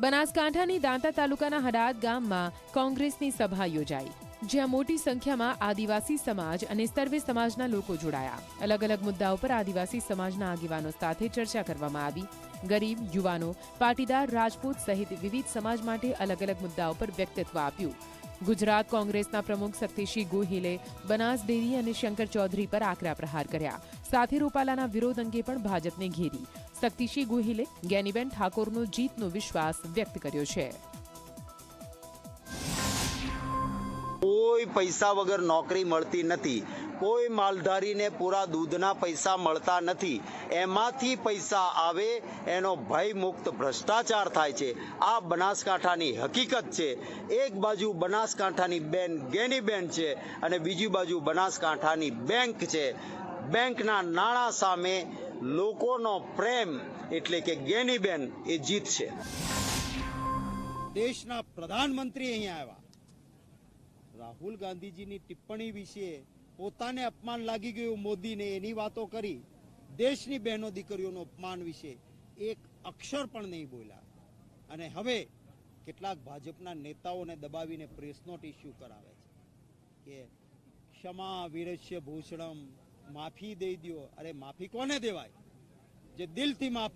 બનાસકાંઠાની દાંતા તાલુકાના હડાદ ગામમાં કોંગ્રેસની સભા યોજાઈ, જ્યાં મોટી સંખ્યામાં આદિવાસી સમાજ અને સર્વે સમાજના લોકો જોડાયા. અલગ અલગ મુદ્દાઓ પર આદિવાસી સમાજના આગેવાનો સાથે ચર્ચા કરવામાં આવી. ગરીબ, યુવાનો, પાટીદાર, રાજપૂત સહિત વિવિધ સમાજ માટે અલગ અલગ મુદ્દાઓ પર વ્યક્તિત્વ આપ્યું. ગુજરાત કોંગ્રેસના પ્રમુખ શક્તિસિંહ ગોહિલે બનાસ ડેરી અને શંકર ચૌધરી પર આકરા પ્રહાર કર્યા. સાથે રૂપાલાના વિરોધ અંગે પણ ભાજપને ઘેરી. શક્તિસિંહ ગોહિલે જ્ઞાનીબેન ઠાકોરનો જીતનો વિશ્વાસ વ્યક્ત કર્યો છે. કોઈ પૈસા વગર નોકરી મળતી નથી. કોઈ માલધારીને પૂરા દૂધના પૈસા મળતા નથી. એમાંથી પૈસા આવે એનો ભયમુક્ત ભ્રષ્ટાચાર થાય છે. આ બનાસકાંઠાની હકીકત છે. એક બાજુ બનાસકાંઠાની બેન ગેની બેન છે અને બીજી બાજુ બનાસકાંઠાની બેંક છે. બેંકના નાણાં સામે લોકોનો પ્રેમ એટલે કે ગેની બેન એ જીત છે. દેશના પ્રધાનમંત્રી અહીંયા આવ્યા. રાહુલ ગાંધીજીની ટિપ્પણી વિશે પોતાને અપમાન લાગી ગયું મોદીને એની વાતો કરી. દેશની બહેનો દીકરીઓનું અપમાન વિશે એક અક્ષર પણ નહીં બોલ્યા. અને હવે કેટલાક ભાજપના નેતાઓને દબાવીને પ્રેસ નોટ ઇસ્યુ કરાવે છે કે ક્ષમા વિરસ્ય ભૂષણમ માફી દઈ દો અરે માફી કોને દેવાય? જે દિલથી માફ